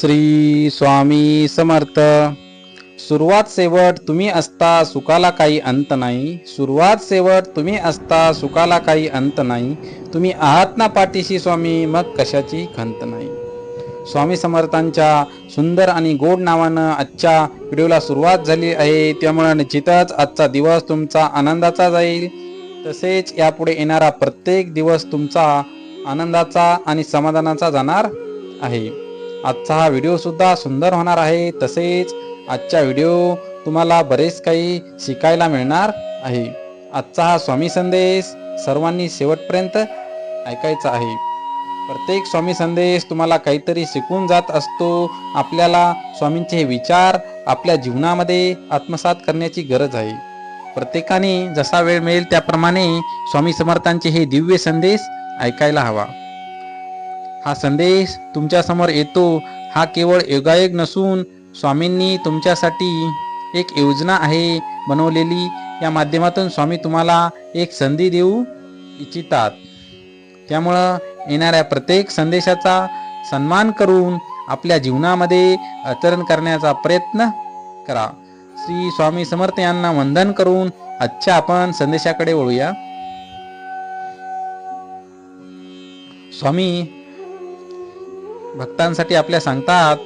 श्री स्वामी समर्थ. सुरुवात शेवट तुम्ही असता सुखाला काही अंत नाही. सुरुवात शेवट तुम्ही असता सुखाला काही अंत नाही. तुम्ही आहात ना पाठीशी स्वामी मग कशाची खंत नाही. स्वामी समर्थांच्या सुंदर आणि गोड नावानं आजच्या व्हिडिओला सुरुवात झाली आहे. त्यामुळे निश्चितच आजचा दिवस तुमचा आनंदाचा जाईल. तसेच यापुढे येणारा प्रत्येक दिवस तुमचा आनंदाचा आणि समाधानाचा जाणार आहे. आजचा हा व्हिडिओसुद्धा सुंदर होणार आहे. तसेच आजच्या व्हिडिओ तुम्हाला बरेच काही शिकायला मिळणार आहे. आजचा हा स्वामी संदेश सर्वांनी शेवटपर्यंत ऐकायचा आहे. प्रत्येक स्वामी संदेश तुम्हाला काहीतरी शिकून जात असतो. आपल्याला स्वामींचे हे विचार आपल्या जीवनामध्ये आत्मसात करण्याची गरज आहे. प्रत्येकाने जसा वेळ मिळेल त्याप्रमाणे स्वामी समर्थांचे हे दिव्य संदेश ऐकायला हवा. हा संदेश तुमच्यासमोर येतो. हा केवळ योगायोग नसून स्वामींनी तुमच्यासाठी एक योजना आहे बनवलेली. या माध्यमातून स्वामी तुम्हाला एक संधी देऊ इच्छितात. त्यामुळं येणाऱ्या प्रत्येक संदेशाचा सन्मान करून आपल्या जीवनामध्ये आचरण करण्याचा प्रयत्न करा. श्री स्वामी समर्थ यांना वंदन करून आजच्या आपण संदेशाकडे वळूया. स्वामी भक्तांसाठी आपल्या सांगतात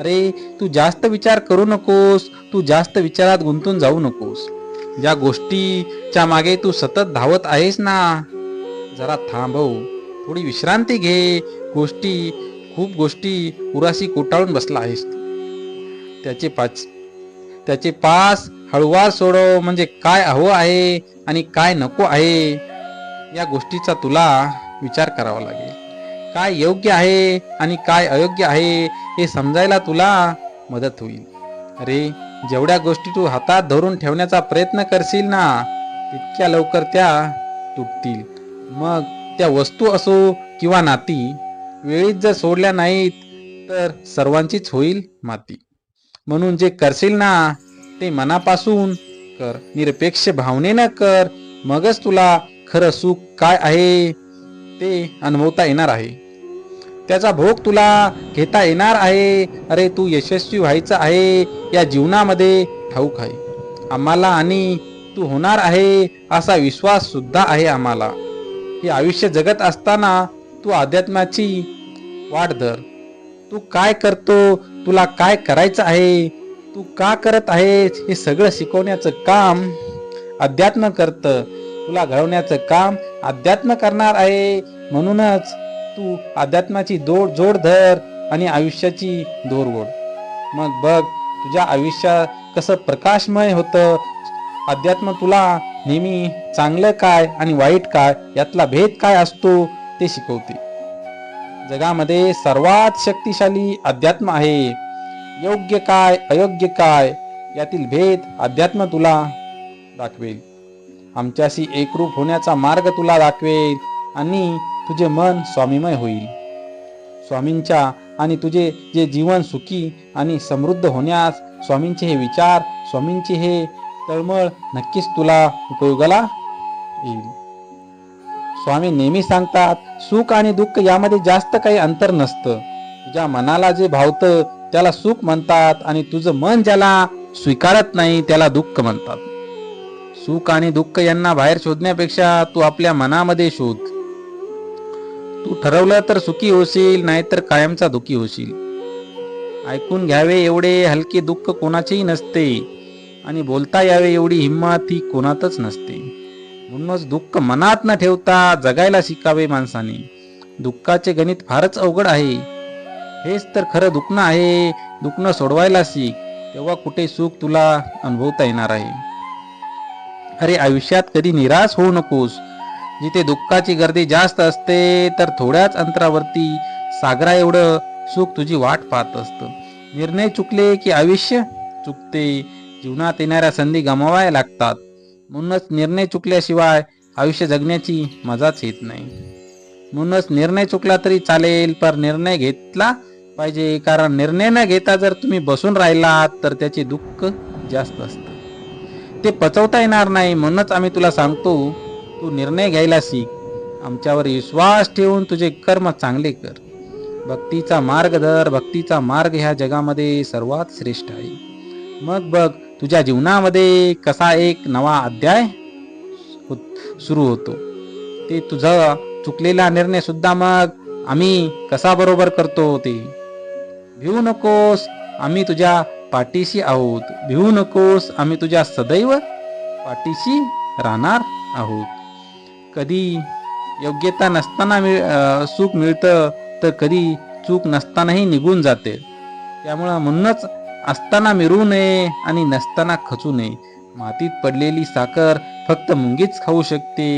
अरे तू जास्त विचार करू नकोस तू जास्त विचारात गुंतून जाऊ नकोस. ज्या गोष्टीच्या मागे तू सतत धावत आहेस ना जरा थांबव. थोडी विश्रांती घे. गोष्टी खूप गोष्टी उराशी कोटाळून बसला आहेस तू. त्याचे पाच त्याचे पास हळुवार सोडव. म्हणजे काय हवं आहे आणि काय नको आहे या गोष्टीचा तुला विचार करावा लागेल. काय योग्य आहे आणि काय अयोग्य आहे हे समजायला तुला मदत होईल. अरे जेवढ्या गोष्टी तू हातात धरून ठेवण्याचा प्रयत्न करशील ना तितक्या लवकर त्या तुटतील. मग त्या वस्तू असो किंवा नाती वेळीच जर सोडल्या नाहीत तर सर्वांचीच होईल माती. म्हणून जे करशील ना ते मनापासून कर निरपेक्ष भावनेनं कर. मगच तुला खरं सुख काय आहे ते अनुभवता येणार आहे. त्याचा भोग तुला घेता येणार आहे. अरे तू यशस्वी व्हायचं आहे. या जीवनामध्ये ठाऊक आहे. आम्हाला आणि तू होणार आहे असा विश्वास सुद्धा आहे आम्हाला. हे आयुष्य जगत असताना तू अध्यात्माची वाट धर. तू काय करतो? तुला काय करायचं आहे? तू का करत आहेस? हे सगळं शिकवण्याचं काम अध्यात्म करतं. तुला घडवण्याचं काम अध्यात्म करणार आहे. म्हणूनच तू अध्यात्माची दोड जोड धर आणि आयुष्याची दोर मग बघ तुझ्या आयुष्यात कसं प्रकाशमय होतं? अध्यात्म तुला नेहमी चांगलं काय आणि वाईट काय यातला भेद काय असतो ते शिकवते. जगामध्ये सर्वात शक्तिशाली अध्यात्म आहे. योग्य काय अयोग्य काय यातील भेद अध्यात्म तुला दाखवेल. आमच्याशी एकरूप होण्याचा मार्ग तुला दाखवेल आणि तुझे मन स्वामीमय होईल. स्वामींच्या आणि तुझे जे जीवन सुखी आणि समृद्ध होण्यास स्वामींचे हे विचार स्वामींचे हे तळमळ नक्कीच तुला उपयोगाला येईल. स्वामी नेहमी सांगतात सुख आणि दुःख यामध्ये जास्त काही अंतर नसतं. तुझ्या मनाला जे भावतं त्याला सुख म्हणतात आणि तुझं मन ज्याला स्वीकारत नाही त्याला दुःख म्हणतात. सुख आणि दुःख यांना बाहेर शोधण्यापेक्षा तू आपल्या मनामध्ये शोध. तू ठरवलं तर सुखी होशील नाहीतर कायमचा दुखी होशील. ऐकून घ्यावे एवढे हलके दुःख कोणाचेही नसते आणि बोलता यावे एवढी हिंमत ही कोणातच नसते. म्हणूनच दुःख मनात न ठेवता जगायला शिकावे माणसाने. दुःखाचे गणित फारच अवघड आहे. हेच तर खरं दुखणं आहे दुखणं सोडवायला शिक तेव्हा कुठे सुख तुला अनुभवता येणार आहे. अरे आयुष्यात कधी निराश होऊ नकोस जिथे दुःखाची गर्दी जास्त असते तर थोड्याच अंतरावरती सागरा एवढं सुख तुझी वाट पाहत असतं. निर्णय चुकले की आयुष्य चुकते जीवनात येणाऱ्या संधी गमावायला लागतात. म्हणूनच निर्णय चुकल्याशिवाय आयुष्य जगण्याची मजाच येत नाही. म्हणूनच निर्णय चुकला तरी चालेल पण निर्णय घेतला पाहिजे. कारण निर्णय न घेता जर तुम्ही बसून राहिलात तर त्याचे दुःख जास्त असतं. ते पचवता येणार नाही म्हणूनच आम्ही तुला सांगतो तू निर्णय घ्यायला शिक आमच्यावर विश्वास ठेवून तुझे कर्म चांगले कर. भक्तीचा मार्ग धर. भक्तीचा मार्ग ह्या जगामध्ये सर्वात श्रेष्ठ आहे. मग बघ तुझ्या जीवनामध्ये कसा एक नवा अध्याय होत- सुरू होतो. ते तुझा चुकलेला निर्णय सुद्धा मग आम्ही कसा बरोबर करतो ते भिवू नकोस. आम्ही तुझ्या पाठीशी आहोत. भिवू नकोस. आम्ही तुझ्या सदैव पाठीशी राहणार आहोत. कधी योग्यता नसताना मिळ सुख मिळतं तर कधी चूक नसतानाही निघून जाते. त्यामुळं म्हणूनच असताना मिरू नये आणि नसताना खचू नये. मातीत पडलेली साखर फक्त मुंगीच खाऊ शकते.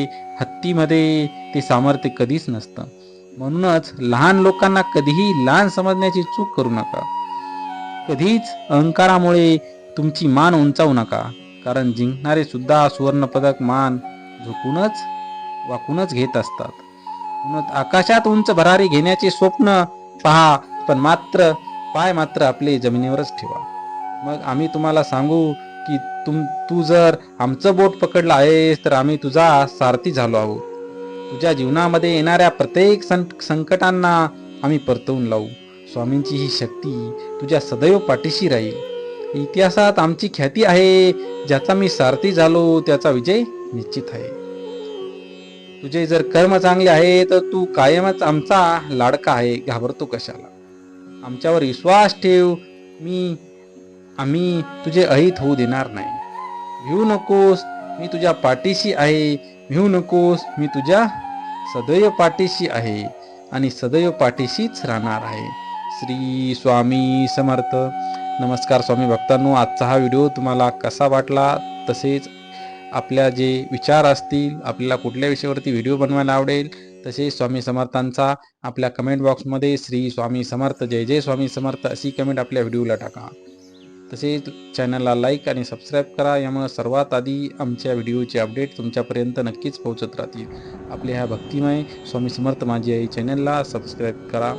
हत्तीमध्ये ते सामर्थ्य कधीच नसतं. म्हणूनच लहान लोकांना कधीही लहान समजण्याची चूक करू नका. कधीच अहंकारामुळे तुमची मान उंचावू नका. कारण जिंकणारे सुद्धा सुवर्णपदक मान झुकूनच वाकूनच घेत असतात. म्हणून आकाशात उंच भरारी घेण्याचे स्वप्न पहा पण मात्र पाय मात्र आपले जमिनीवरच ठेवा. मग आम्ही तुम्हाला सांगू की तुम तू जर आमचं बोट पकडलं आहेस तर आम्ही तुझा सारथी झालो आहोत. तुझ्या जीवनामध्ये येणाऱ्या प्रत्येक सं संकटांना आम्ही परतवून लावू. स्वामींची ही शक्ती तुझ्या सदैव पाठीशी राहील. इतिहासात आमची ख्याती आहे ज्याचा मी सारथी झालो त्याचा विजय निश्चित आहे. तुझे जर कर्म चांगले आहे तर तू कायमच आमचा लाडका आहे. घाबरतो कशाला? आमच्यावर विश्वास ठेव. मी आम्ही तुझे अहित होऊ देणार नाही. भिवू नकोस मी तुझ्या पाठीशी आहे. भिवू नकोस मी तुझ्या सदैव पाठीशी आहे आणि सदैव पाठीशीच राहणार आहे. श्री स्वामी समर्थ. नमस्कार स्वामी भक्तांनो आजचा हा व्हिडिओ तुम्हाला कसा वाटला? तसेच आपल्या जे विचार असतील आपल्याला कुठल्या विषयावरती व्हिडिओ बनवायला आवडेल तसेच स्वामी समर्थांचा आपल्या कमेंट बॉक्समध्ये श्री स्वामी समर्थ जय जय स्वामी समर्थ अशी कमेंट आपल्या व्हिडिओला टाका. तसेच चॅनलला लाईक आणि सबस्क्राईब करा यामुळे सर्वात आधी आमच्या व्हिडिओचे अपडेट तुमच्यापर्यंत नक्कीच पोहोचत राहतील. आपल्या ह्या भक्तिमय स्वामी समर्थ माझी आई चॅनलला सबस्क्राईब करा.